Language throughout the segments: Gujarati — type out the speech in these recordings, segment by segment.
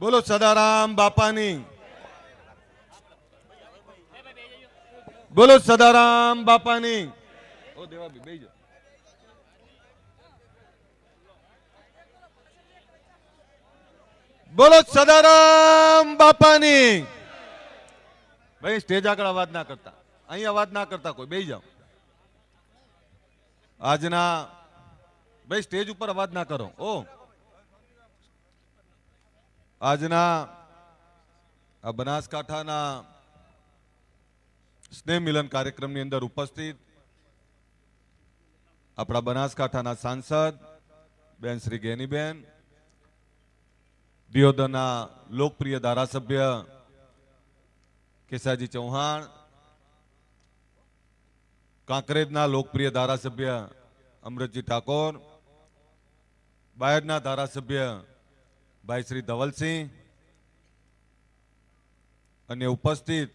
બોલો સદારામ બાપાની. બોલો સદારામ બાપાની. ઓ દેવાભી બેહી બોલો સદારામ બાપાની. ભાઈ સ્ટેજ આગળ અવાજ ના કરતા. અહીં અવાજ ના કરતા કોઈ. બેહી જાઓ. આજના ભાઈ સ્ટેજ ઉપર અવાજ ના કરો. ઓ. આજના આ બનાસકાંઠાના સ્નેહ મિલન કાર્યક્રમની અંદર ઉપસ્થિત આપણા બનાસકાંઠાના સાંસદ બેન શ્રી ગેનીબેન, દિયોદરના લોકપ્રિય ધારાસભ્ય કેસાજી ચૌહાણ, કાંકરેજના લોકપ્રિય ધારાસભ્ય અમૃતજી ઠાકોર, બાયડના ધારાસભ્ય ભાઈ શ્રી ધવલસિંહ. અને ઉપસ્થિત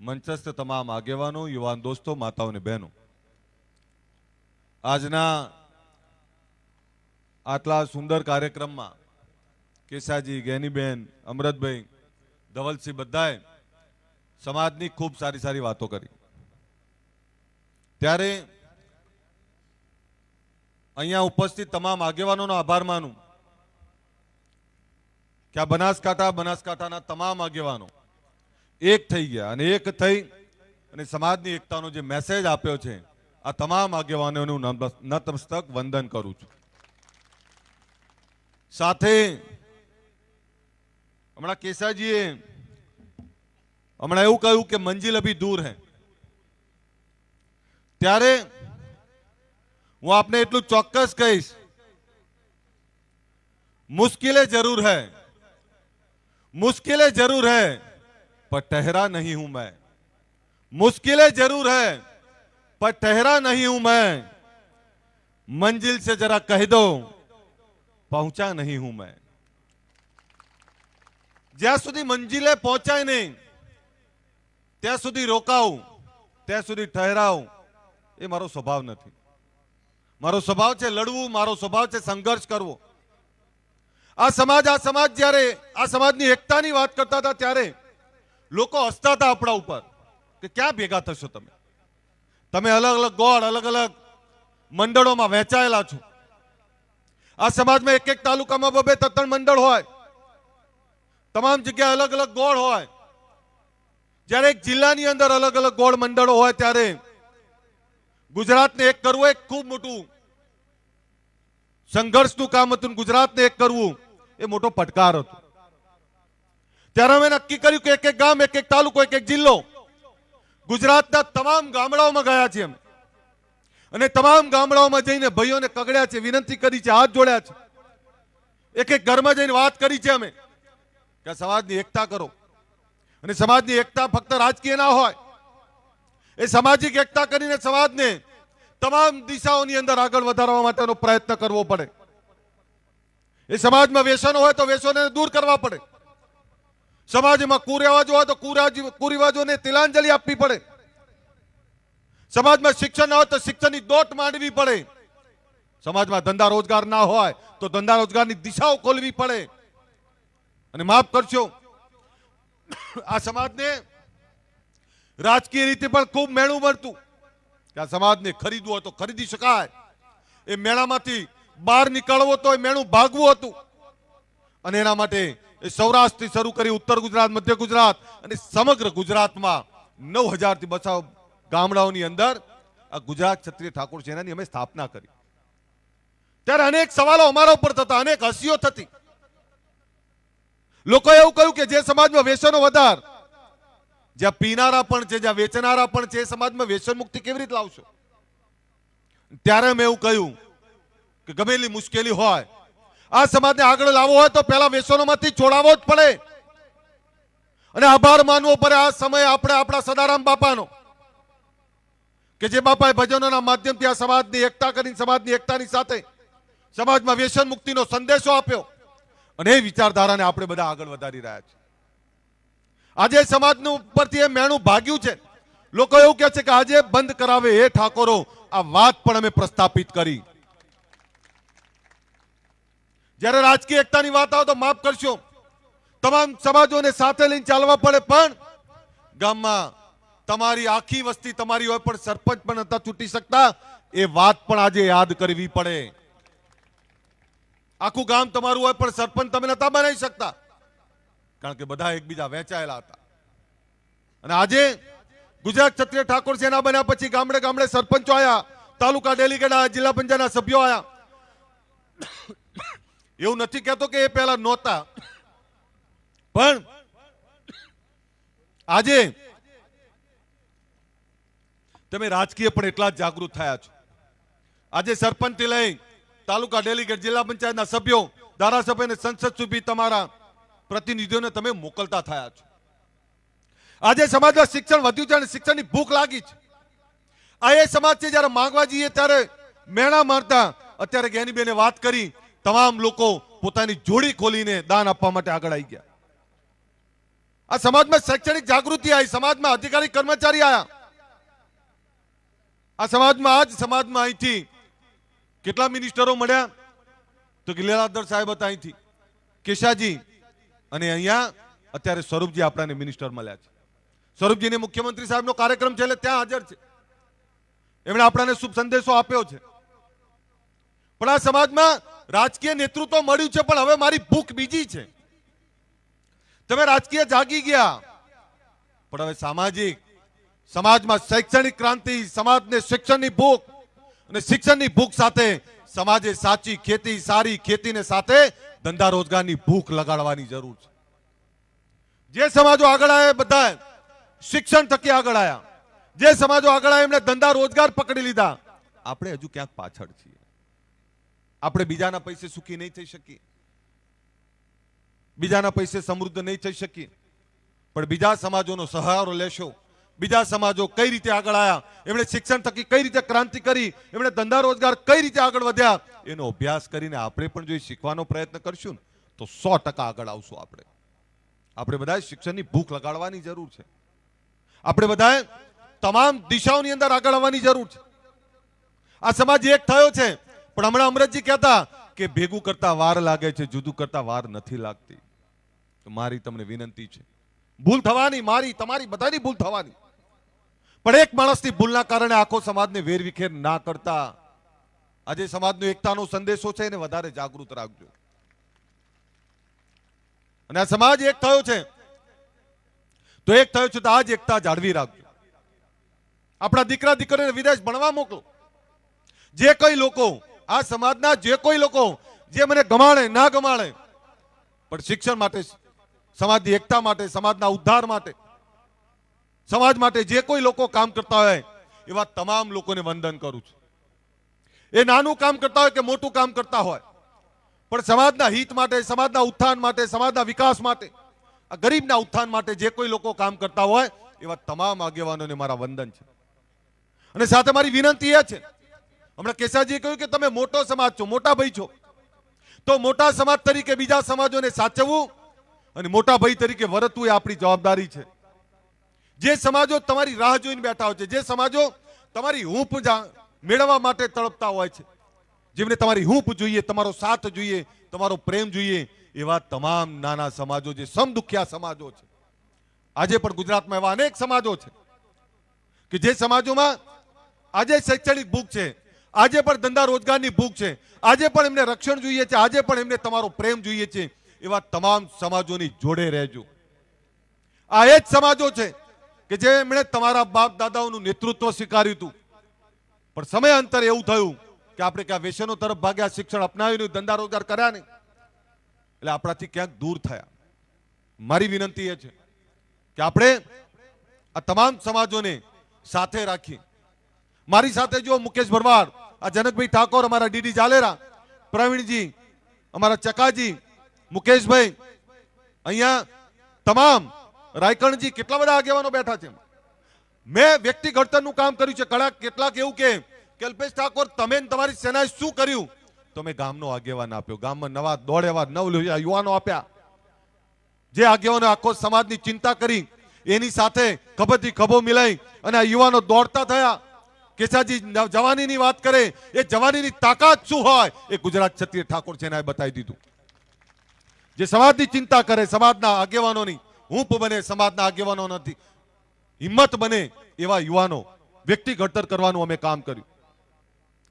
મંચસ્થ તમામ આગેવાનો, યુવાન દોસ્તો, માતાઓ અને બહેનો. આજના આટલા સુંદર કાર્યક્રમમાં કેસાજી, ગેનીબેન, અમરતભાઈ, ધવલસિંહ બધાએ સમાજની ખૂબ સારી સારી વાતો કરી. ત્યારે અહીંયા ઉપસ્થિત તમામ આગેવાનોનો આભાર માનું. કે આ બનાસકાંઠા, બનાસકાંઠાના તમામ આગેવાનો એક થઈ ગયા અને એક થઈ અને સમાજની એકતાનો જે મેસેજ આપ્યો છે, આ તમામ આગેવાનોનું નતમસ્તક વંદન કરું છું. સાથે હમણાં કેસાજીએ હમણાં એવું કહ્યું કે મંજિલ અભી દૂર હે. ત્યારે હું આપને એટલું ચોક્કસ કહીશ, મુશ્કેલે જરૂર હૈ. मुश्किलें जरूर है पर ठहरा नहीं हूं मैं मुश्किलें जरूर है पर ठहरा नहीं हूं मैं मंजिल से जरा कह दो पहुंचा नहीं हूं मैं જ્યાં સુધી મંજિલે પહોંચાય નહીં ત્યાં સુધી રોકાવું ત્યાં સુધી ઠહેરાવું એ મારો સ્વભાવ નથી મારો સ્વભાવ છે લડવું મારો સ્વભાવ છે સંઘર્ષ કરવો આ સમાજ આ સમાજ જ્યારે, આ સમાજની એકતાની વાત કરતા હતા ત્યારે લોકો હસતા હતા આપણા ઉપર કે ક્યાં ભેગા થશો તમે? તમે અલગ અલગ ગોળ, અલગ અલગ મંડળોમાં વહેંચાયેલા છો. આ સમાજમાં એક એક તાલુકામાં બબે ત્રણ મંડળ હોય. તમામ જગ્યાએ અલગ અલગ ગોળ હોય. જ્યારે એક જિલ્લાની અંદર અલગ અલગ ગોળ મંડળો હોય ત્યારે ગુજરાતને એક કરવું એક ખૂબ મોટું સંઘર્ષનું કામ હતું ગુજરાતને એક કરવું એ મોટો પડકાર હતો. ત્યારે અમે નક્કી કર્યું કે એક એક ગામ, એક એક તાલુકો, એક એક જિલ્લો ગુજરાતના તમામ ગામડાઓમાં ગયા છીએ અમે. અને તમામ ગામડાઓમાં જઈને ભાઈઓને કગડ્યા છે, વિનંતી કરી છે, હાથ જોડ્યા છે. એક એક ઘરમાં જઈને વાત કરી છે અમે કે સમાજની એકતા કરો. અને સમાજની એકતા ફક્ત રાજકીય ના હોય. એ સામાજિક એકતા કરીને સમાજને તમામ દિશાઓની અંદર આગળ વધારવા માટેનો પ્રયત્ન કરવો પડે. એ સમાજમાં વ્યસનો હોય તો વ્યસનોને દૂર કરવા પડે. સમાજમાં કુરિવાજો હોય તો કુરિવાજોને તિલાંજલિ આપવી પડે. સમાજમાં શિક્ષણ ના હોય તો શિક્ષણની દોટ માંડવી પડે. સમાજમાં ધંધા રોજગાર ના હોય તો ધંધા રોજગારની દિશાઓ ખોલવી પડે. અને માફ કરશો, આ સમાજને રાજકીય રીતે પણ ખૂબ મેળું મળતું. કે આ સમાજને ખરીદવું હોય તો ખરીદી શકાય. એ મેળામાંથી બહાર નીકળવો તો મેળું ભાગવું હતું. અને એના માટે એ સૌરાષ્ટ્રથી શરૂ કરી ઉત્તર ગુજરાત, મધ્ય ગુજરાત અને સમગ્ર ગુજરાતમાં નવ હજારથી બચાવ ગામડાઓની અંદર આ ગુજરાત ક્ષત્રિય ઠાકોર સેનાની અમે સ્થાપના કરી. ત્યારે અનેક સવાલો અમારા ઉપર થતા, અનેક હસીઓ થતી. લોકોએ એવું કહ્યું કે જે સમાજમાં વ્યસનો વધાર, જ્યાં પીનારા પણ છે, જ્યાં વેચનારા પણ છે, એ સમાજમાં વ્યસન મુક્તિ કેવી રીતે લાવશો? ત્યારે મેં એવું કહ્યું કે ગમેલી મુશ્કેલી હોય. આ સમાજને આગળ લાવવો હોય તો પહેલા વ્યસનોમાંથી છોડાવવો જ પડે. અને આભાર માનવો પડે આ સમયે આપણે આપણા સદારામ બાપાનો. કે જે બાપાએ ભજનોના માધ્યમથી આ સમાજની એકતા કરીને સમાજની એકતાની સાથે સમાજમાં વ્યસન મુક્તિનો સંદેશો આપ્યો. અને એ વિચારધારાને આપણે બધા આગળ વધારી રહ્યા છીએ. આજે સમાજનું ઉપરથી એ મેણું ભાગ્યું છે. લોકો એવું કહે છે કે આજે બંધ કરાવે એ ઠાકોરો આ વાત પણ અમે પ્રસ્થાપિત કરી. જ્યારે રાજકીય એકતાની વાત આવે તો માફ કરશો. તમામ સમાજોને સાથે લઈને ચાલવા પડે, પણ ગામમાં તમારી આખી વસ્તી તમારી હોય પણ સરપંચ પણ નતા છૂટી શકતા. એ વાત પણ આજે યાદ કરવી પડે. આખું ગામ તમારું હોય પણ સરપંચ તમે નતા બનાવી શકતા. કારણ કે બધા એકબીજા વહેંચાયેલા હતા. અને આજે ગુજરાત ક્ષત્રિય ઠાકોર સેના બન્યા પછી ગામડે ગામડે સરપંચો આવ્યા તાલુકા ડેલીગેટ આવ્યા જિલ્લા પંચાયતના સભ્યો આયા. એવું નથી કહેતો કે એ પહેલા નહોતા. પણ આજે તમે રાજકીય પણ એટલા જાગૃત થયા છો. આજે સરપંચથી લઈ તાલુકા ડેલીગેટ, જિલ્લા પંચાયતના સભ્યો, ધારાસભ્ય અને સંસદ સુધી તમારા પ્રતિનિધિઓને તમે મોકલતા થયા છો. આજે સમાજમાં શિક્ષણ વધ્યું છે અને શિક્ષણની ભૂખ લાગી છે. આ એ સમાજ છે, જ્યારે માંગવા જઈએ ત્યારે મેણા મારતા, અત્યારે જ્ઞાનીબેને વાત કરી તમામ લોકો પોતાની જોડી ખોલીને દાન આપવા માટે આગળ આવી ગયા. આ સમાજમાં શૈક્ષણિક જાગૃતિ આવી, સમાજમાં અધિકારી કર્મચારી આવ્યા આ સમાજમાં આજ સમાજમાં અહીંથી કેટલા મિનિસ્ટરો મળ્યા? તો કે લીલાધર સાહેબ હતા અહીંથી. કેશાજી અને અહીંયા અત્યારે સ્વરૂપજી આપણાને મિનિસ્ટર મળ્યા છે. સ્વરૂપજીને મુખ્યમંત્રી સાહેબનો કાર્યક્રમ છે એટલે ત્યાં હાજર છે. એમણે આપણાને શુભ સંદેશો આપ્યો છે. પણ આ સમાજમાં રાજકીય નેતૃત્વ મળ્યું છે, પણ હવે મારી ભૂખ બીજી છે. તમે રાજકીય જાગી ગયા. પણ હવે સામાજિક, સમાજમાં શૈક્ષણિક ક્રાંતિ, સમાજને શિક્ષણની ભૂખ અને શિક્ષણની ભૂખ સાથે સમાજે સાચી ખેતી, સારી ખેતીને સાથે ધંધા રોજગારની ભૂખ લગાડવાની જરૂર છે. જે સમાજો આગળ આવ્યા બધા શિક્ષણ થકી આગળ આવ્યા જે સમાજો આગળ આવ્યા એમણે ધંધા રોજગાર પકડી લીધા. આપણે હજુ ક્યાંક પાછળ છીએ. આપણે બીજાના પૈસે સુખી નહીં થઈ શકીએ. બીજાના પૈસે સમૃદ્ધ નહીં થઈ શકીએ. પણ બીજા સમાજોનો સહારો લેશો. બીજા સમાજો કઈ રીતે આગળ આવ્યા એમણે શિક્ષણ થકી કઈ રીતે ક્રાંતિ કરી? એમણે ધંધા રોજગાર કઈ રીતે આગળ વધ્યા? એનો અભ્યાસ કરીને આપણે પણ જો શીખવાનો પ્રયત્ન કરશું ને, તો સો ટકા આગળ આવશું આપણે. આપણે બધાએ શિક્ષણની ભૂખ લગાડવાની જરૂર છે. આપણે બધાએ તમામ દિશાઓની અંદર આગળ આવવાની જરૂર છે. આ સમાજ એક થયો છે. પણ હમણાં અમરતજી કહેતા કે ભેગું કરતા વાર લાગે છે, જુદું કરતા વાર નથી લાગતી. તો મારી તમને વિનંતી છે. ભૂલ થવાની, મારી, તમારી બધાની ભૂલ થવાની. પણ એક માણસની ભૂલના કારણે આખો સમાજને વેરવિખેર ના કરતા. આજે સમાજનો એકતાનો સંદેશો છે, એને વધારે જાગૃત રાખજો. અને આ સમાજ એક થયો છે. તો એક થયો છે તો આ જ એકતા જાળવી રાખજો. આપણા દીકરા દીકરીને વિદેશ ભણવા મોકલો. જે કઈ લોકો આ સમાજના જે કોઈ લોકો જે મને ગમાણે ના ગમાણે પણ શિક્ષણ માટે, સમાજની એકતા માટે, સમાજના ઉદ્ધાર માટે, સમાજ માટે જે કોઈ લોકો કામ કરતા હોય, એવા તમામ લોકોને વંદન કરું છું. એ નાનું કામ કરતા હોય કે મોટું કામ કરતા હોય, પણ સમાજના હિત માટે, સમાજના ઉત્થાન માટે, સમાજના વિકાસ માટે, આ ગરીબના ઉત્થાન માટે જે કોઈ લોકો કામ કરતા હોય, એવા તમામ આગેવાનોને મારા વંદન છે. અને સાથે મારી વિનંતી એ છે હમણાં કેસાજીએ કહ્યું કે તમે મોટો સમાજ છો, મોટા ભાઈ છો. તો મોટા સમાજ તરીકે બીજા સમાજોને સાચવવું અને મોટા ભાઈ તરીકે વરતવું એ આપણી જવાબદારી છે. જે સમાજો તમારી રાહ જોઈને બેઠા હોય છે, જે સમાજો તમારી હૂંફ મેળવવા માટે તળપતા હોય છે, જેમને તમારી હૂંફ જોઈએ, તમારો સાથ જોઈએ, તમારો પ્રેમ જોઈએ, એવા તમામ નાના સમાજો જે સમદુખ્યા સમાજો છે. આજે પણ ગુજરાતમાં એવા અનેક સમાજો છે કે જે સમાજોમાં આજે શૈક્ષણિક ભૂખ છે આજે પણ ધંધા રોજગારની ભૂખ છે. આજે પણ એમને રક્ષણ જોઈએ છે. આજે પણ એમને તમારો પ્રેમ જોઈએ છે. એવા તમામ સમાજોની જોડે રહેજો. આ એ જ સમાજો છે કે જે એમણે તમારા બાપ દાદાઓનું નેતૃત્વ સ્વીકાર્યું હતું. પણ સમય અંતરે એવું થયું કે આપણે ક્યાં વ્યસનો તરફ ભાગ્યા શિક્ષણ અપનાવ્યું નહીં, ધંધા રોજગાર કર્યા નહીં. એટલે આપણાથી ક્યાંક દૂર થયા. મારી વિનંતી એ છે કે આપણે આ તમામ સમાજોને સાથે રાખી મારી સાથે જો મુકેશ ભરવાડ, આ જનકભાઈ ઠાકોર અમારા ડીડી જાલેરા પ્રવીણજી, અમારા ચકાજી, મુકેશભાઈ, અહીંયા તમામ રાયકણજી કેટલા બધા આગેવાનો બેઠા છે? મેં વ્યક્તિ ઘડતરનું કામ કર્યું છે. કડા કેટલાક એવું કે કલ્પેશ ઠાકોર, તમે તમારી સેનાએ શું કર્યું? તો મેં ગામનો આગેવાન આપ્યો. ગામમાં નવા દોઢ એવા નવ યુવાનો આપ્યા. જે આગેવાનો આખો સમાજની ચિંતા કરી, એની સાથે ખભેથી ખભો મિલાઈ અને આ યુવાનો દોડતા થયા. કેસાજી જવાનીની વાત કરે, એ જવાનીની તાકાત શું હોય? એ ગુજરાત ક્ષત્રિય ઠાકોર સેનાએ બતાવી દીધું. જે સમાજની ચિંતા કરે, સમાજના આગેવાનોની હૂંફ બને, સમાજના આગેવાનો નથી. હિંમત બને એવા યુવાનો, વ્યક્તિ ઘડતર કરવાનું અમે કામ કર્યું.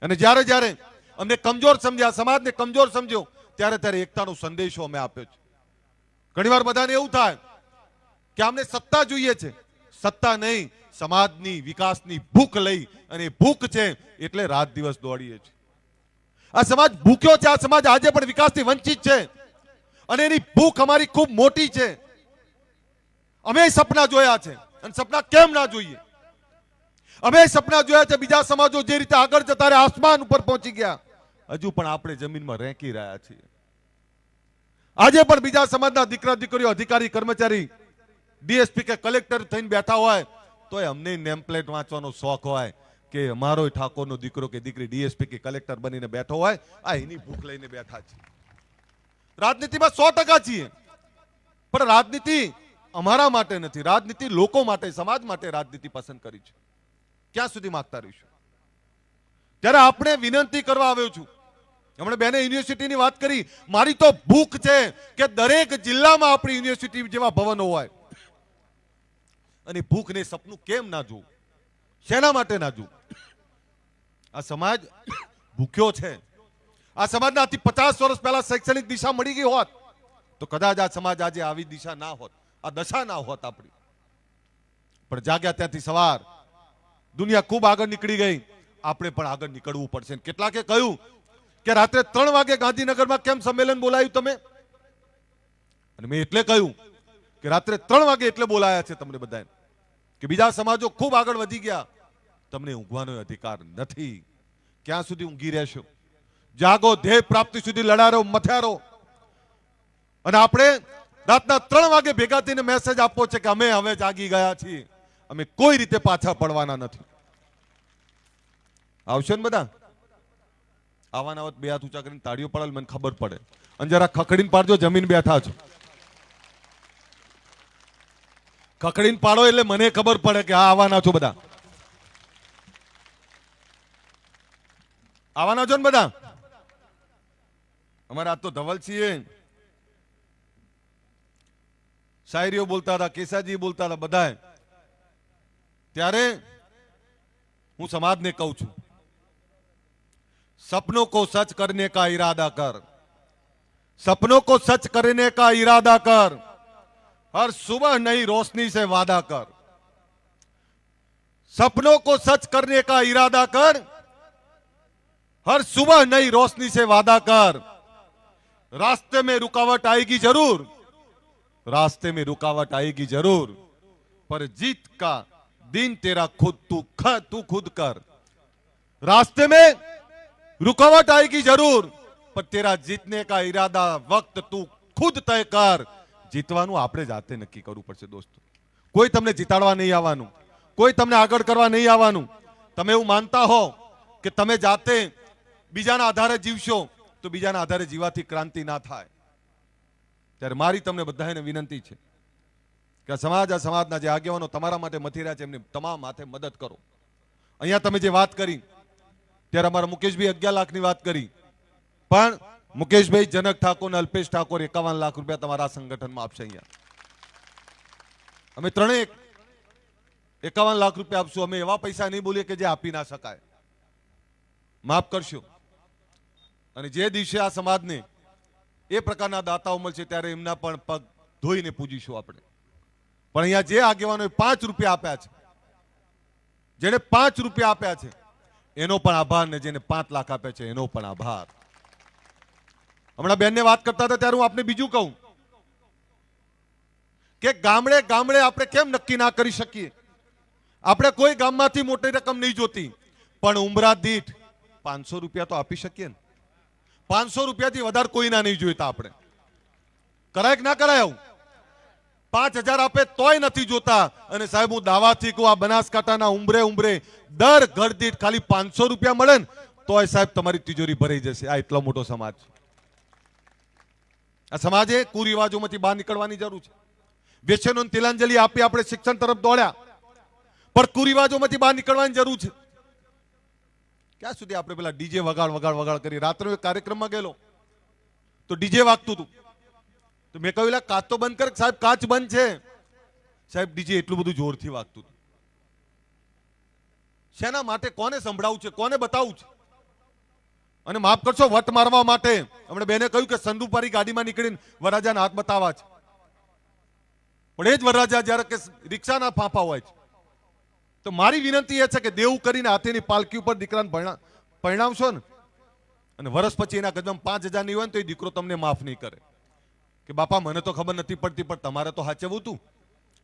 અને જ્યારે જ્યારે અમને કમજોર સમજ્યા, સમાજને કમજોર સમજ્યો, ત્યારે ત્યારે એકતાનો સંદેશો અમે આપ્યો છે. ઘણીવાર બધાને એવું થાય કે અમને સત્તા જોઈએ છે. સત્તા નહીં સમાજની વિકાસની ભૂખ લઈ અને ભૂખ છે એટલે રાત દિવસ દોડીએ છીએ. આ સમાજ ભૂખ્યો છે, આ સમાજ આજે પણ વિકાસથી વંચિત છે. અને એની ભૂખ અમારી ખૂબ મોટી છે. અમે સપના જોયા છે અને સપના કેમ ના જોઈએ? અમે સપના જોયા છે બીજા સમાજો જે રીતે આગળ જતા રહ્યા, આસમાન ઉપર પહોંચી ગયા. હજુ પણ આપણે જમીનમાં રેંકી રહ્યા છીએ. આજે પણ બીજા સમાજના દીકરા દીકરીઓ અધિકારી, કર્મચારી, ડીએસપી કે કલેક્ટર થઈને બેઠા હોય તો અમને નેમ પ્લેટ વાંચવાનો શોખ હોય કે અમારો ઠાકોરનો દીકરો કે દીકરી ડીએસપી કે કલેક્ટર બનીને બેઠો હોય, આ એની ભૂખ લઈને બેઠા છે રાજનીતિમાં સો ટકા છીએ. પણ રાજનીતિ અમારા માટે નથી. રાજનીતિ લોકો માટે, સમાજ માટે રાજનીતિ પસંદ કરી છે. ક્યાં સુધી માગતા રહીશું? ત્યારે આપણે વિનંતી કરવા આવ્યો છું, હમણાં બેને યુનિવર્સિટીની વાત કરી, મારી તો ભૂખ છે કે દરેક જિલ્લામાં આપણી યુનિવર્સિટી જેવા ભવનો હોય. અને ભૂખને સપનું કેમ ના જોવું શેના માટે ના જોવું આ સમાજ ભૂખ્યો છે. આ સમાજના આથી પચાસ વર્ષ પહેલા શૈક્ષણિક દિશા મળી ગઈ હોત, તો કદાચ આ સમાજ આજે આવી દિશા ના હોત, આ દશા ના હોત આપણી. પણ જાગ્યા ત્યાંથી સવાર, દુનિયા ખૂબ આગળ નીકળી ગઈ. આપણે પણ આગળ નીકળવું પડશે. કેટલાકે કહ્યું કે રાત્રે ત્રણ વાગે ગાંધીનગરમાં કેમ સંમેલન બોલાયું તમે? અને મેં એટલે કહ્યું કે રાત્રે ત્રણ વાગે એટલે બોલાયા છે તમને બધાને. કે બીજા સમાજો ખૂબ આગળ વધી ગયા. તમને ઊંઘવાનો અધિકાર નથી. ક્યાં સુધી ઊંઘી રહેશો? જાગો, ધ્યેય પ્રાપ્તિ સુધી લડારો, મથારો. અને આપણે રાતના ત્રણ વાગે ભેગા થઈને મેસેજ આપવો છે કે અમે હવે જાગી ગયા છીએ. અમે કોઈ રીતે પાછા પડવાના નથી. આવશે ને બધા? આવાના આવત બે હાથ ઊંચા કરીને તાળીઓ પડે મને ખબર પડે. અને જરા ખખડીને પાડજો, જમીન બેઠા છો. કકડીને પાડો એટલે મને ખબર પડે કે આ છો બધા. આવવાના છો ને બધા? અમારા આજ તો ધવલસિંહ શાયરીઓ બોલતા હતા, કેસાજી બોલતા હતા બધા ત્યારે હું સમાજને કહું છું, સપનો કો સચ કરને કા ઈરાદા કર. સપનો કો સચ કરને કા ઈરાદા કર. हर सुबह नई रोशनी से वादा कर। सपनों को सच करने का इरादा कर। हर सुबह नई रोशनी से वादा कर। रास्ते में रुकावट आएगी ज़रूर। रास्ते में रुकावट आएगी ज़रूर। पर जीत का दिन तेरा खुद तू ख, तू खुद कर। रास्ते में रुकावट आएगी ज़रूर, पर तेरा जीतने का इरादा वक्त तू खुद तय कर। જીતવાનું આપણે જાતે નક્કી કરવું પડશે દોસ્તો. કોઈ તમને જીતાડવા નહીં આવવાનું, કોઈ તમને આગળ કરવા નહીં આવવાનું. તમે એવું માનતા હો કે તમે જાતે બીજાના આધારે જીવશો, તો બીજાના આધારે જીવાથી ક્રાંતિ ના થાય. ત્યારે મારી તમને બધાને વિનંતી છે કે સમાજ, આ સમાજના જે આગેવાનો તમારા માટે મથી રહ્યા છે, એમને તમામ હાથે મદદ કરો. અહીંયા તમે જે વાત કરી, ત્યારે અમારા મુકેશભાઈ અગિયાર લાખની વાત કરી. પણ મુકેશભાઈ, જનક ઠાકોર અને અલ્પેશ ઠાકોર એકાવન લાખ રૂપિયા તમારા સંગઠનમાં આપશે અહીંયા. અમે ત્રણેય એકાવન લાખ રૂપિયા આપશું. અમે એવા પૈસા નહીં બોલીએ કે જે આપી ના શકાય. માફ કરશો. અને જે દિવસે આ સમાજને એ પ્રકારના દાતાઓ મળશે ત્યારે એમના પણ પગ ધોઈને પૂજીશું આપણે. પણ અહીંયા જે આગેવાનોએ પાંચ રૂપિયા આપ્યા છે જેને પાંચ રૂપિયા આપ્યા છે, એનો પણ આભાર ને જેને પાંચ લાખ આપ્યા છે, એનો પણ આભાર. હમણાં બેનને વાત કરતા હતા, ત્યારે હું આપને બીજું કહું. કે ગામડે ગામડે આપણે કેમ નક્કી ના કરી શકીએ? આપણે કોઈ ગામમાંથી મોટી રકમ નહીં જોતી. પણ ઉમરા દીઠ પાંચસો રૂપિયા તો આપી શકીએ ને. પાંચસો રૂપિયાથી વધારે કોઈના નહીં જોઈતા આપણે. કરાય કે ના કરાય આવું? પાંચ હજાર આપે તોય નથી જોતા. અને સાહેબ, હું દાવાથી કહું, આ બનાસકાંઠાના ઉંબરે ઉંબરે દર ઘર દીઠ ખાલી પાંચસો રૂપિયા મળે ને, તોય સાહેબ તમારી તિજોરી ભરાઈ જશે. આ એટલો મોટો સમાજ છે. આ સમાજે કુરિવાજોમાંથી બહાર નીકળવાની જરૂર છે. વ્યસનો તિલાંજલિ આપી આપણે શિક્ષણ તરફ દોડ્યા. પણ કુરિવાજોમાંથી બહાર નીકળવાની જરૂર છે. ક્યાં સુધી આપણે પેલા ડીજે વગાડ વગાડ વગાડ કરી? રાત્રે એક કાર્યક્રમમાં ગયેલો. તો ડીજે વાગતું હતું. તો મેં કહ્યું "લા, કાચ તો બંધ કર સાહેબ કાચ બંધ છે. સાહેબ ડીજે એટલું બધું જોરથી વાગતું હતું. શેના માટે કોને સંભળાવું છે? કોને બતાવું છે? અને માફ કરશો, વટ મારવા માટે. હમણાં બેને કહ્યું કે સંદુપારી ગાડીમાં નીકળીને વરરાજાના હાથ બતાવવા છે. પણ એ જ વરરાજા જ્યારે કે રિક્ષાના ફાંફા હોય છે. તો મારી વિનંતી એ છે કે દેવું કરીને હાથીની પાલકી ઉપર દીકરાને પરિણામશો ને. અને વર્ષ પછી એના કદમ પાંચ હજારની હોય ને તો એ દીકરો તમને માફ નહીં કરે. કે બાપા, મને તો ખબર નથી પડતી, પણ તમારે તો હાચવું તું.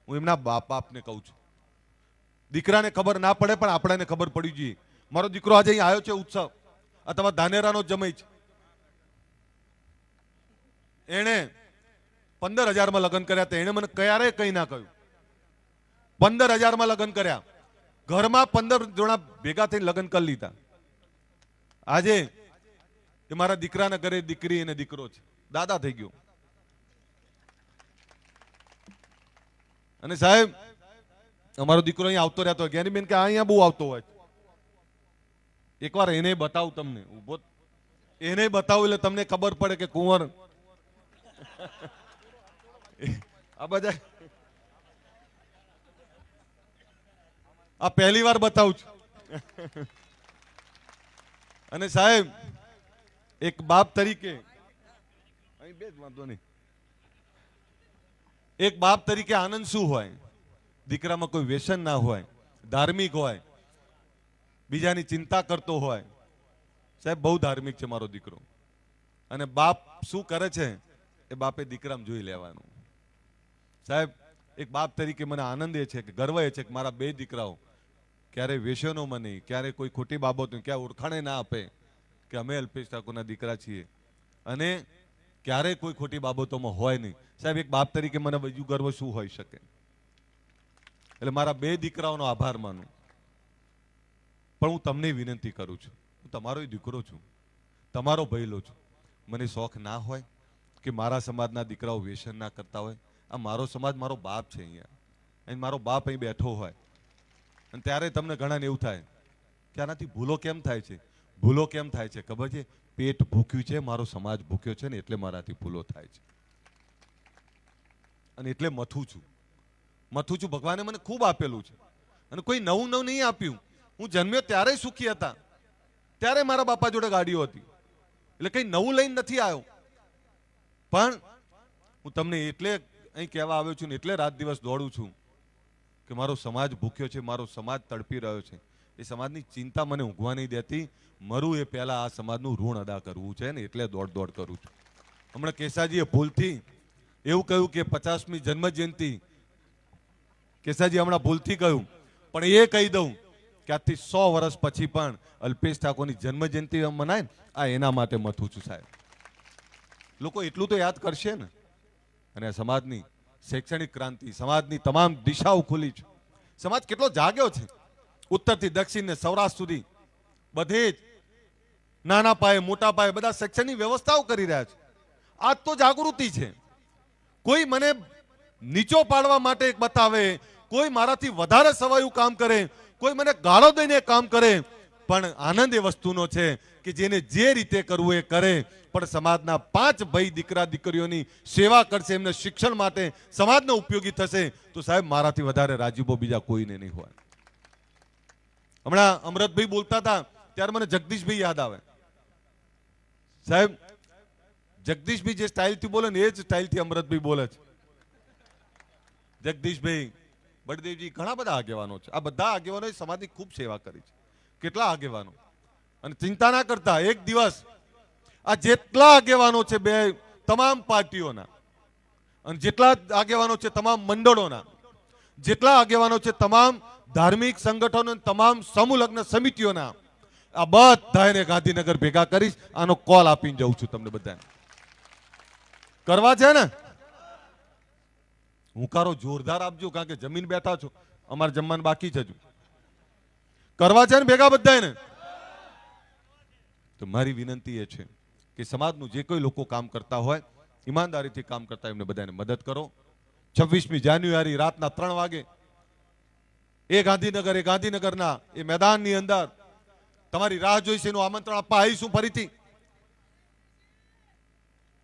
હું એમના બાપ, બાપને કહું છું. દીકરાને ખબર ના પડે, પણ આપણાને ખબર પડી જોઈએ. મારો દીકરો આજે અહીં આવ્યો છે ઉત્સવ. તમારા ધાનેરાનો જ જમાઈ એણે પંદર હજારમાં લગ્ન કર્યા હતા એણે મને ક્યારે કઈ ના કહ્યું. પંદર હજારમાં લગ્ન કર્યા. ઘરમાં પંદર જણા ભેગા થઈને લગ્ન કરી લીધા. આજે એ મારા દીકરાના ઘરે દીકરી અને દીકરો છે. દાદા થઈ ગયો. અને સાહેબ, અમારો દીકરો અહીંયા આવતો રહેતો હોય બેન કે અહીંયા બહુ આવતો હોય એકવાર એને બતાવું તમને ઊભો એને બતાવું એટલે તમને ખબર પડે કે કુંવર. આ બધા આ પહેલી વાર બતાવું છું. અને સાહેબ, એક બાપ તરીકે બે જ વાંધો નહીં. એક બાપ તરીકે આનંદ શું હોય? દીકરામાં કોઈ વ્યસન ના હોય, ધાર્મિક હોય બીજાની ચિંતા કરતો હોય. સાહેબ, બહુ ધાર્મિક છે મારો દીકરો. અને બાપ શું કરે છે? એ બાપે દીકરામાં જોઈ લેવાનું. સાહેબ, એક બાપ તરીકે મને આનંદ એ છે કે, ગર્વ એ છે કે મારા બે દીકરાઓ ક્યારે વ્યસનોમાં નહીં ક્યારે કોઈ ખોટી બાબત ક્યાં ઓળખાણે ના આપે કે અમે અલ્પેશ ઠાકોરના દીકરા છીએ. અને ક્યારેય કોઈ ખોટી બાબતોમાં હોય નહીં. સાહેબ, એક બાપ તરીકે મને બીજું ગર્વ શું હોઈ શકે? એટલે મારા બે દીકરાઓનો આભાર માનું. પણ હું તમને વિનંતી કરું છું. હું તમારો દીકરો છું. તમારો ભયલો છું. મને શોખ ના હોય કે મારા સમાજના દીકરાઓ વ્યસન ના કરતા હોય. આ મારો સમાજ મારો બાપ છે અહીંયા. અને મારો બાપ અહીં બેઠો હોય. અને ત્યારે તમને ઘણાને એવું થાય કે આનાથી ભૂલો કેમ થાય છે? ભૂલો કેમ થાય છે? ખબર છે? પેટ ભૂખ્યું છે, મારો સમાજ ભૂખ્યો છે ને એટલે મારાથી ભૂલો થાય છે. અને એટલે મથું છું. મથું છું. ભગવાને મને ખૂબ આપેલું છે. અને કોઈ નવું નવું નહીં આપ્યું. હું જન્મ્યો ત્યારે સુખી હતા. ત્યારે મારા બાપા જોડે ગાડીઓ હતી. એટલે કંઈ નવું લઈને નથી આવ્યો. પણ હું તમને એટલે અહીં કહેવા આવ્યો છું ને એટલે રાત દિવસ દોડું છું કે મારો સમાજ ભૂખ્યો છે, મારો સમાજ તડપી રહ્યો છે. એ સમાજની ચિંતા મને ઊંઘવા નહીં દેતી. મરું એ પહેલા આ સમાજનું ઋણ અદા કરવું છે ને એટલે દોડ દોડ કરું છું. હમણાં કેસાજીએ ભૂલથી એવું કહ્યું કે પચાસમી જન્મજયંતિ. કેસાજી હમણાં ભૂલથી કહ્યું, પણ એ કહી દઉં કે આજથી સો વર્ષ પછી પણ અલ્પેશ ઠાકોરની જન્મ જયંતિ મનાય આ એના માટે મથું છું સાહેબ. લોકો એટલું તો યાદ કરશે ને. અને આ સમાજની શૈક્ષણિક ક્રાંતિ, સમાજની તમામ દિશાઓ ખુલી છે. સમાજ કેટલો જાગ્યો છે. ઉત્તરથી દક્ષિણ ને સૌરાષ્ટ્ર સુધી બધે જ નાના પાયે, મોટા પાયે બધા શૈક્ષણિક વ્યવસ્થાઓ કરી રહ્યા છે. આજ તો જાગૃતિ છે. કોઈ મને નીચો પાડવા માટે બતાવે, કોઈ મારાથી વધારે સવાયું કામ કરે કોઈ મને ગાળો દઈને કામ કરે, પણ આનંદ એ વસ્તુનો છે કે જેને જે રીતે કરવું એ કરે. પણ સમાજના પાંચ ભાઈ દીકરા દીકરીઓની સેવા કરશે, એમને શિક્ષણ માટે સમાજને ઉપયોગી થશે, તો સાહેબ મારાથી વધારે રાજીબો બીજા કોઈને નહીં હોય. હમણાં અમરતભાઈ બોલતા હતા, ત્યારે મને જગદીશભાઈ યાદ આવે. સાહેબ, જગદીશભાઈ જે સ્ટાઇલથી બોલે ને, એ જ સ્ટાઇલથી અમરતભાઈ બોલે છે. જગદીશભાઈ બળદેવજી ઘણા બધા આગેવાનો છે. આ બધા આગેવાનોએ સમાજની ખૂબ સેવા કરી છે. કેટલા આગેવાનો? અને ચિંતા ના કરતા એક દિવસ આ જેટલા આગેવાનો છે બે તમામ પાર્ટીઓના, અને જેટલા આગેવાનો છે તમામ મંડળોના, જેટલા આગેવાનો છે તમામ ધાર્મિક સંગઠનો તમામ સમૂહ લગ્ન સમિતિઓના, આ બધાને ગાંધીનગર ભેગા કરીશ. આનો કોલ આપીને જઉં છું તમને બધાને. કરવા છે ને? હુંકારો જોરદાર આપજો, કારણ કે જમીન બેઠા છો. અમારે જમવાનું બાકી છે હજુ. કરવા છે ને ભેગા બધાને તો મારી વિનંતી એ છે કે સમાજનું જે કોઈ લોકો કામ કરતા હોય, ઈમાનદારીથી કામ કરતા એમને બધાને મદદ કરો. છવ્વીસમી જાન્યુઆરી રાતના ત્રણ વાગે એ ગાંધીનગર, એ ગાંધીનગરના, એ મેદાનની અંદર તમારી રાહ જોઈશે, એનું આમંત્રણ આપવા આવીશું ફરીથી.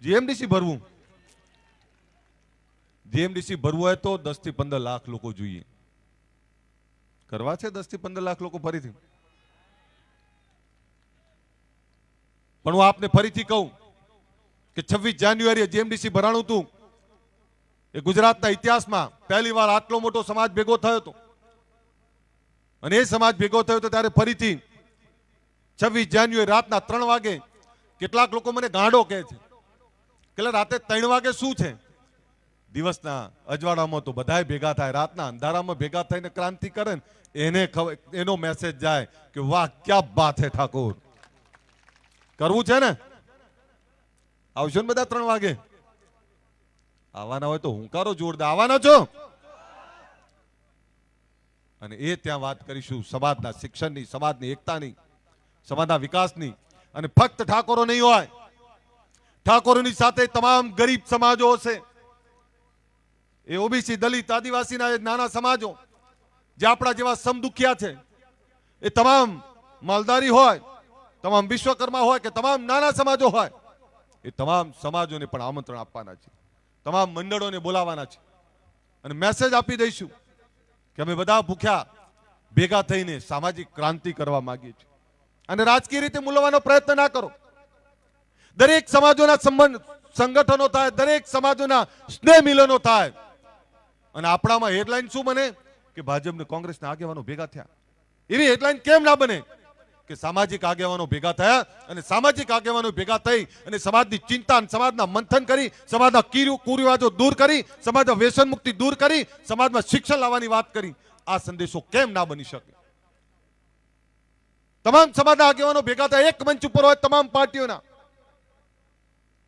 જીએમડીસી ભરવું. જીએમડીસી ભરવું હોય તો દસથી પંદર લાખ લોકો જોઈએ. કરવા છે દસથી પંદર લાખ લોકો ફરીથી? પણ હું આપને ફરીથી કહું કે છવ્વીસ જાન્યુઆરીએ જીએમડીસી ભરાણું હતું. એ ગુજરાતના ઇતિહાસમાં પહેલી વાર આટલો મોટો સમાજ ભેગો થયો હતો. અને એ સમાજ ભેગો થયો હતો ત્યારે ફરીથી છવ્વીસ જાન્યુઆરી રાતના ત્રણ વાગે કેટલાક લોકો મને ગાંડો કહે છે. કે રાતે ત્રણ વાગે શું છે? દિવસના અજવાળામાં તો બધાય ભેગા થાય, રાતના અંધારામાં ભેગા થઈને ક્રાંતિ કરે ને, એને એનો મેસેજ જાય કે, વાહ, ક્યાં બાત હે ઠાકોર? કરવું છે ને? આવશો ને બધા ત્રણ વાગે? આવવાના હોય તો હુંકારો જોરદાર. આવવાના છો? અને એ ત્યાં વાત કરીશું સમાજના શિક્ષણની, સમાજની એકતાની, સમાજના વિકાસની. અને ફક્ત ઠાકોરો નહીં હોય. ઠાકોરોની સાથે તમામ ગરીબ સમાજો હશે. એ ઓબીસી દલિત, આદિવાસીના નાના સમાજો, જે આપણા જેવા સમદુખિયા છે, એ તમામ માલદારી હોય, તમામ વિશ્વકર્મા હોય કે તમામ નાના સમાજો હોય, એ તમામ સમાજોને પણ આમંત્રણ આપવાના છે, તમામ મંડળોને બોલાવવાના છે. અને મેસેજ આપી દઈશું કે અમે બધા ભૂખ્યા, ભેગા થઈને સામાજિક ક્રાંતિ કરવા માંગીએ છીએ. અને રાજકીય રીતે મૂલવાનો પ્રયત્ન ના કરો. દરેક સમાજોના સંબંધ, સંગઠનો થાય, દરેક સમાજોના સ્નેહ મિલનો થાય. અને આપણામાં હેડલાઇન શું બને? કે ભાજપને કોંગ્રેસના આગેવાનો ભેગા થયા. એવી હેડલાઇન કેમ ના બને? કે સામાજિક આગેવાનો ભેગા થયા અને સામાજિક આગેવાનો ભેગા થઈ અને સમાજની ચિંતા સમાજના મંથન કરી, સમાજના કીરુ કુરિવાજો દૂર કરી, સમાજના વ્યસન મુક્તિ દૂર કરી, સમાજમાં શિક્ષણ લાવવાની વાત કરી. આ સંદેશો કેમ ના બની શકે? તમામ સમાજના આગેવાનો ભેગા થયા, એક મંચ ઉપર હોય તમામ પાર્ટીઓના.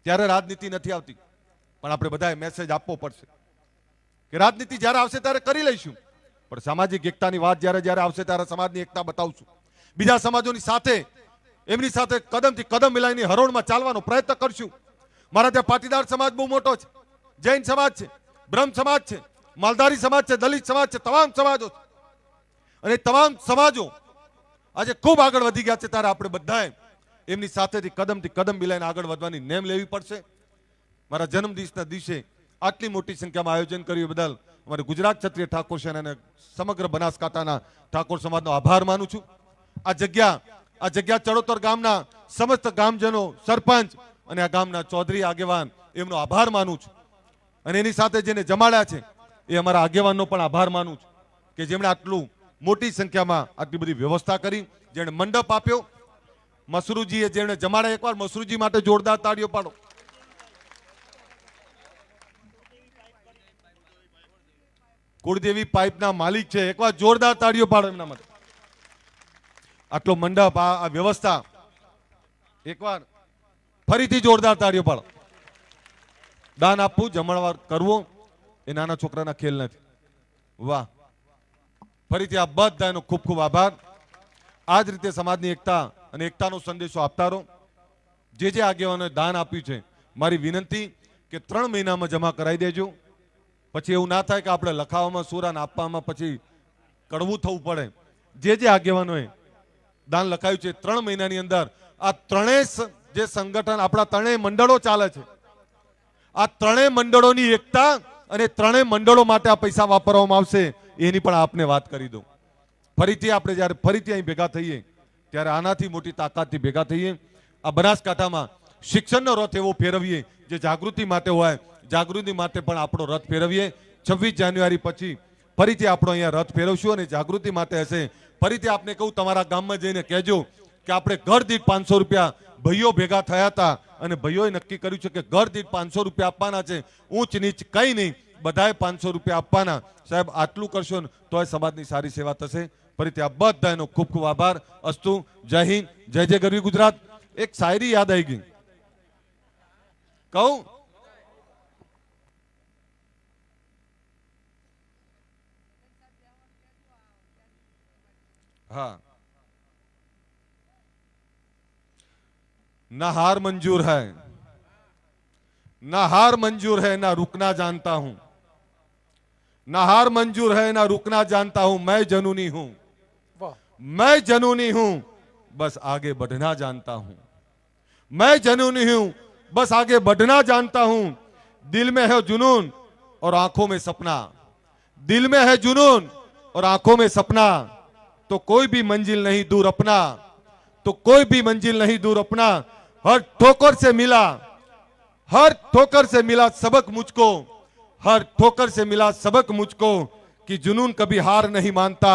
ત્યારે રાજનીતિ નથી આવતી. પણ આપણે બધાએ મેસેજ આપવો પડશે. કે રાજનીતિ જ્યારે આવશે ત્યારે કરી લઈશું. પણ સામાજિક એકતાની વાત જ્યારે જ્યારે આવશે ત્યારે સમાજની એકતા બતાવશું. બીજા સમાજોની સાથે, એમની સાથે કદમથી કદમ મિલાવીને હરોળમાં ચાલવાનો પ્રયત્ન કરશું. મારા ત્યાં પાટીદાર સમાજ બહુ મોટો છે. જૈન સમાજ છે, બ્રહ્મ સમાજ છે, માલધારી સમાજ છે, દલિત સમાજ છે, તમામ સમાજો અને તમામ સમાજો આજે ખૂબ આગળ વધી ગયા છે ત્યારે આપણે બધાએ એમની સાથેથી કદમથી કદમ મિલાઈને આગળ વધવાની નેમ લેવી પડશે. મારા જન્મદિવસના દિવસે આટલી મોટી સંખ્યામાં આયોજન કર્યું બદલ અમારે ગુજરાત ક્ષત્રિય ઠાકોર સેના અને સમગ્ર બનાસકાંઠાના ઠાકોર સમાજનો આભાર માનું છું. આ જગ્યા આ જગ્યા ચડોતર ગામના સમસ્ત ગામજનો, સરપંચ અને આ ગામના ચૌધરી આગેવાન એમનો આભાર માનું છું. અને એની સાથે જેને જમાડ્યા છે એ અમારા આગેવાનનો પણ આભાર માનું છું કે જેમણે આટલું મોટી સંખ્યામાં આટલી બધી વ્યવસ્થા કરી, જેણે મંડપ આપ્યો. મસરૂજીએ જેણે જમાડ્યા, એકવાર મસરૂજી માટે જોરદાર તાળીઓ પાડો. કુળદેવી પાઇપના માલિક છે. એકવાર જોરદાર તાળીઓ પાડો એમના માટે. આટલો મંડપ, આ વ્યવસ્થા. એકવાર ફરીથી જોરદાર તાળીઓ પાડો. દાન આપવું, જમણવાર કરવું. એ નાના છોકરાના ખેલ નથી. વાહ. ફરીથી આ બધાનો ખૂબ ખૂબ આભાર. આ જ રીતે સમાજની એકતા અને એકતાનો સંદેશો આપતા રહો. જે જે આગેવાનોએ દાન આપ્યું છે, મારી વિનંતી કે ત્રણ મહિનામાં જમા કરાવી દેજો. પછી એવું ના થાય કે આપણે લખાવામાં, સુરાન આપવામાં પછી કડવું થવું પડે. જે જે આગેવાનોએ દાન લખાયું છે, ત્રણ મહિનાની અંદર આ ત્રણેય જે સંગઠન, આપણા ત્રણેય મંડળો ચાલે છે. આ ત્રણેય મંડળોની એકતા અને ત્રણેય મંડળો માટે આ પૈસા વાપરવામાં આવશે, એની પણ આપને વાત કરી દઉં. ફરીથી આપણે જ્યારે ફરીથી અહીં ભેગા થઈએ, ત્યારે આનાથી મોટી તાકાતથી ભેગા થઈએ. આ બનાસકાંઠામાં શિક્ષણનો રથ એવો ફેરવીએ, જે જાગૃતિ માટે હોય જાગૃતિ માટે પણ આપણો રથ ફેરવીએ. છવ્વીસ જાન્યુઆરી પછી ફરીથી આપણો અહીંયા રથ ફેરવશું અને જાગૃતિ માટે હશે. ફરીથી આપને કહું, તમારા ગામમાં જઈને કહેજો કે આપણે ઘર દીઠ પાંચસો રૂપિયા ભાઈઓ ભેગા થયા હતા અને ભાઈઓએ નક્કી કર્યું છે કે ઘર દીઠ પાંચસો રૂપિયા આપવાના છે. ઊંચ નીચ કંઈ નહીં, બધાએ પાંચસો રૂપિયા આપવાના. સાહેબ, આટલું કરશો ને તોય સમાજની સારી સેવા થશે. ફરીથી આ બધાનો ખૂબ ખૂબ આભાર. અસ્તુ, જય હિન્દ, જય જય ગરવી ગુજરાત. એક શાયરી યાદ આવી ગઈ. કહું हाँ। ना हार मंजूर है ना हार मंजूर है ना रुकना जानता हूँ। ना हार मंजूर है ना रुकना जानता हूँ मैं जनूनी हूँ। मैं जनूनी हूँ बस आगे बढ़ना जानता हूँ। मैं जनूनी हूँ बस आगे बढ़ना जानता हूँ। दिल में है जुनून और आँखों में सपना। दिल में है जुनून और आँखों में सपना। तो कोई भी मंजिल नहीं दूर अपना तो कोई भी मंजिल नहीं दूर अपना हर ठोकर से मिला हर ठोकर से मिला सबक मुझको हर ठोकर से मिला सबक मुझको कि जुनून कभी हार नहीं मानता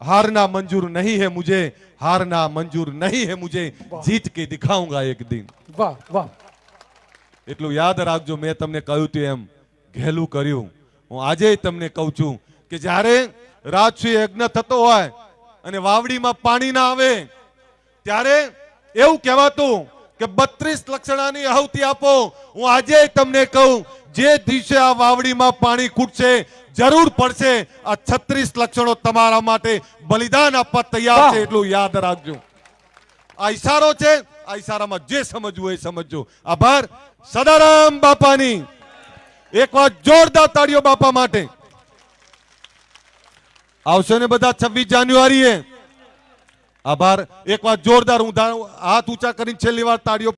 हारना मंजूर नहीं है मुझे हारना मंजूर नहीं है मुझे जीत के दिखाऊंगा एक दिन વાહ વાહ એટલું યાદ રાખજો મેં તમને કહ્યું હતું એમ ઘેલું કર્યું હું આજે તમને કહું છું કે જ્યારે રાજસી યજ્ઞ થતો હોય અને વાવડીમાં પાણી ના આવે. ત્યારે એવું કહેવાતું કે બત્રીસ લક્ષણાની આહુતિ આપો. હું આજે તમને કહું જે દિવસે આ વાવડીમાં પાણી ખૂટશે જરૂર પડશે આ છત્રીસ લક્ષણો તમારા માટે બલિદાન આપવા તૈયાર છે એટલું યાદ રાખજો. આ ઈશારો છે આ ઈશારામાં જે સમજવું એ સમજજો. આભાર. સદારામ બાપાની. એક વાર જોરદાર તાળીઓ બાપા માટે. આવશે ને બધા છવ્વીસ જાન્યુઆરીએ. આભાર. એક વાર જોરદાર, હું હાથ ઊંચા કરીને છેલ્લી વાર તાળીઓ